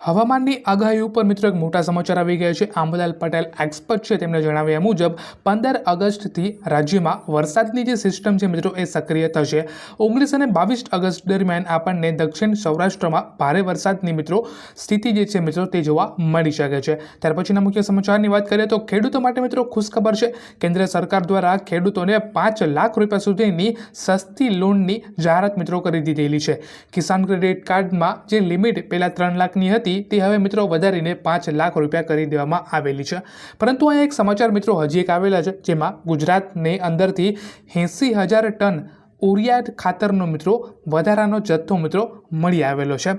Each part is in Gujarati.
હવામાનની આગાહી ઉપર મિત્રો એક મોટા સમાચાર આવી ગયા છે. આંબલાલ પટેલ એક્સપર્ટ છે. તેમણે જણાવ્યા મુજબ, પંદર ઓગસ્ટથી રાજ્યમાં વરસાદની જે સિસ્ટમ છે મિત્રો એ સક્રિય થશે. ઓગણીસ અને બાવીસ ઓગસ્ટ દરમિયાન આપણને દક્ષિણ સૌરાષ્ટ્રમાં ભારે વરસાદની મિત્રો સ્થિતિ જે છે મિત્રો તે જોવા મળી શકે છે. ત્યાર પછીના મુખ્ય સમાચારની વાત કરીએ તો ખેડૂતો માટે મિત્રો ખુશખબર છે. કેન્દ્ર સરકાર દ્વારા ખેડૂતોને પાંચ લાખ રૂપિયા સુધીની સસ્તી લોનની જાહેરાત મિત્રો કરી દીધેલી છે. કિસાન ક્રેડિટ કાર્ડમાં જે લિમિટ પહેલાં ત્રણ લાખની હતી તે હવે મિત્રો વધારીને પાંચ લાખ રૂપિયા કરી દેવામાં આવેલી છે. પરંતુ અહીંયા એક સમાચાર મિત્રો હજી એક આવેલા છે, જેમાં ગુજરાતને અંદરથી એંસી હજાર ટન ઉરિયા ખાતરનો મિત્રો વધારાનો જથ્થો મિત્રો મળી આવેલો છે.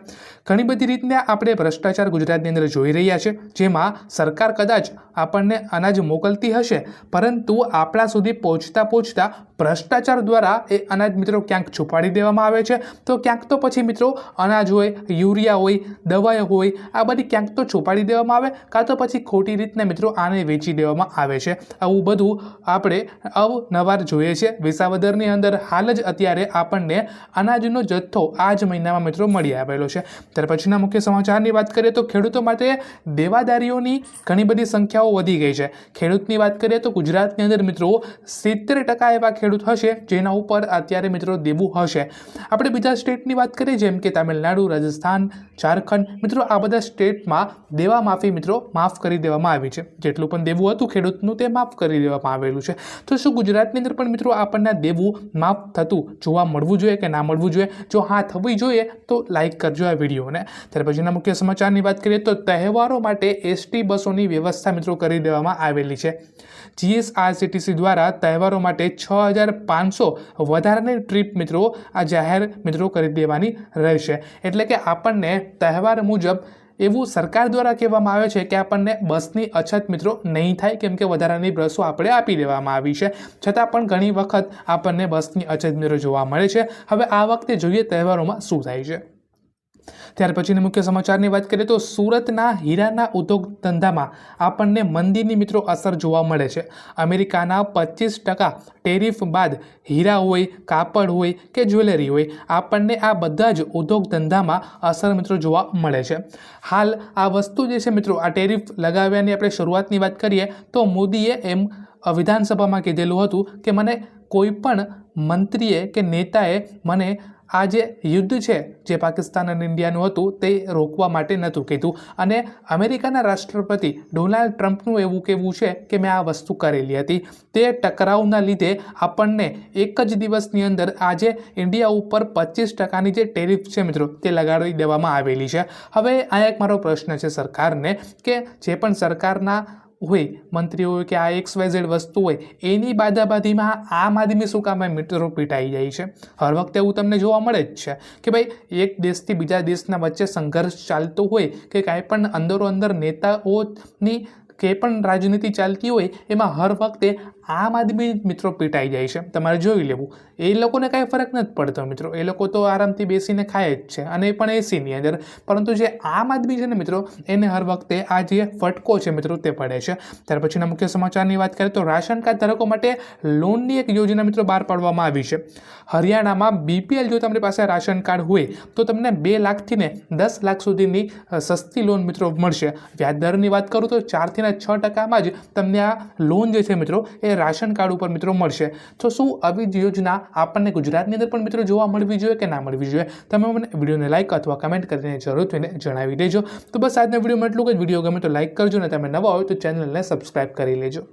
ઘણી બધી રીતને આપણે ભ્રષ્ટાચાર ગુજરાતની અંદર જોઈ રહ્યા છે, જેમાં સરકાર કદાચ આપણને અનાજ મોકલતી હશે, પરંતુ આપણા સુધી પહોંચતા પહોંચતા ભ્રષ્ટાચાર દ્વારા એ અનાજ મિત્રો ક્યાંક છુપાડી દેવામાં આવે છે. તો ક્યાંક તો પછી મિત્રો અનાજ હોય, યુરિયા હોય, દવાઓ હોય, આ બધી ક્યાંક તો છુપાડી દેવામાં આવે, કાં તો પછી ખોટી રીતના મિત્રો આને વેચી દેવામાં આવે છે. આવું બધું આપણે અવનવાર જોઈએ છે. વિસાવદરની અંદર હાલ જ અત્યારે આપણને અનાજનો જથ્થો આ જ મહિનામાં મિત્રો મળી આવેલો છે. ત્યાર પછીના મુખ્ય સમાચારની વાત કરીએ તો ખેડૂતો માટે દેવાદારીઓની ઘણી બધી સંખ્યાઓ વધી ગઈ છે. ખેડૂતની વાત કરીએ તો ગુજરાતની અંદર મિત્રો સિત્તેર ટકા એવા ખેડૂત હશે, જેના ઉપર અત્યારે મિત્રો દેવું હશે. આપણે બીજા સ્ટેટની વાત કરીએ, જેમ કે તામિલનાડુ, રાજસ્થાન, ઝારખંડ. મિત્રો આ બધા સ્ટેટમાં દેવા માફી મિત્રો માફ કરી દેવામાં આવી છે. જેટલું પણ દેવું હતું ખેડૂતનું તે માફ કરી દેવામાં આવેલું છે. તો શું ગુજરાતની અંદર પણ મિત્રો આપણને દેવું માફ થતું જોવા મળવું જોઈએ કે ના મળવું જોઈએ? જો હા થવી જોઈએ તો લાઈક કરજો આ વિડીયોને. ત્યાર પછીના મુખ્ય સમાચારની વાત કરીએ તો તહેવારો માટે એસટી બસોની વ્યવસ્થા મિત્રો કરી દેવામાં આવેલી છે. જીએસઆરસીટીસી દ્વારા તહેવારો માટે છ હજાર પાંચસો વધારાની ટ્રીપ મિત્રો આ જાહેર મિત્રો કરી દેવાની રહેશે. એટલે કે આપણને તહેવાર મુજબ એવું સરકાર દ્વારા કહેવામાં આવે છે કે આપણને બસની અછત મિત્રો નહીં થાય, કેમ કે વધારાની બસો આપણે આપી દેવામાં આવી છે. છતાં પણ ઘણી વખત આપણને બસની અછત મિત્રો જોવા મળે છે. હવે આ વખતે જોઈએ તહેવારોમાં શું થાય છે. ત્યાર પછીની મુખ્ય સમાચારની વાત કરીએ તો સુરતના હીરાના ઉદ્યોગ ધંધામાં આપણને મંદીની મિત્રો અસર જોવા મળે છે. અમેરિકાના પચીસ ટકા ટેરિફ બાદ હીરા હોય, કાપડ હોય કે જ્વેલરી હોય, આપણને આ બધા જ ઉદ્યોગ ધંધામાં અસર મિત્રો જોવા મળે છે. હાલ આ વસ્તુ જે છે મિત્રો, આ ટેરિફ લગાવ્યાની આપણે શરૂઆતની વાત કરીએ તો મોદીએ એમ વિધાનસભામાં કીધેલું હતું કે, મને કોઈ પણ મંત્રીએ કે નેતાએ મને આ જે યુદ્ધ છે, જે પાકિસ્તાન અને ઇન્ડિયાનું હતું, તે રોકવા માટે નહોતું કીધું. અને અમેરિકાના રાષ્ટ્રપતિ ડોનાલ્ડ ટ્રમ્પનું એવું કહેવું છે કે મેં આ વસ્તુ કરેલી હતી. તે ટકરાવના લીધે આપણને એક જ દિવસની અંદર આજે ઇન્ડિયા ઉપર પચીસ ટકાની જે ટેરિફ છે મિત્રો, તે લગાડી દેવામાં આવેલી છે. હવે આ એક મારો પ્રશ્ન છે સરકારને કે જે પણ સરકારના હોય, મંત્રીઓ કે આ એક્સ વાય ઝેડ વસ્તુ હોય, એની બાદાબાદીમાં આમ આદમી શું કામ મીટરો પીટાઈ જાય છે. હર વખતે એવું તમને જોવા મળે જ છે કે ભાઈ, એક દેશથી બીજા દેશના વચ્ચે સંઘર્ષ ચાલતો હોય કે કાંઈ પણ અંદરો અંદર નેતાઓની, કે પણ રાજનીતિ ચાલતી હોય, એમાં હર વખતે આમ આદમી મિત્રો પીટાઈ જાય છે. તમારે જોઈ લેવું. એ લોકોને કાંઈ ફરક નથી પડતો મિત્રો. એ લોકો તો આરામથી બેસીને ખાય જ છે અને એ પણ એસીની અંદર. પરંતુ જે આમ આદમી છે ને મિત્રો, એને હર વખતે આ જે ફટકો છે મિત્રો તે પડે છે. ત્યાર પછીના મુખ્ય સમાચારની વાત કરીએ તો રાશન કાર્ડ ધારકો માટે લોનની એક યોજના મિત્રો બહાર પાડવામાં આવી છે. હરિયાણામાં બીપીએલ જો તમારી પાસે રાશન કાર્ડ હોય, તો તમને બે લાખથી ને દસ લાખ સુધીની સસ્તી લોન મિત્રો મળશે. વ્યાજદરની વાત કરું તો ચારથી ને છ ટકામાં જ તમને આ લોન જે છે મિત્રો, એ રાશન કાર્ડ ઉપર મિત્રો મળશે. તો શું આવી જ યોજના આપણને ગુજરાતની અંદર પણ મિત્રો જોવા મળવી જોઈએ કે ના મળવી જોઈએ? તમે મને વિડીયોને લાઇક અથવા કમેન્ટ કરીને જરૂરથી થઈને જણાવી દેજો. તો બસ આજના વિડીયોમાં એટલું જ. વીડિયો ગમે તો લાઇક કરજો ને તમે નવા હોય તો ચેનલને સબસ્ક્રાઈબ કરી લેજો.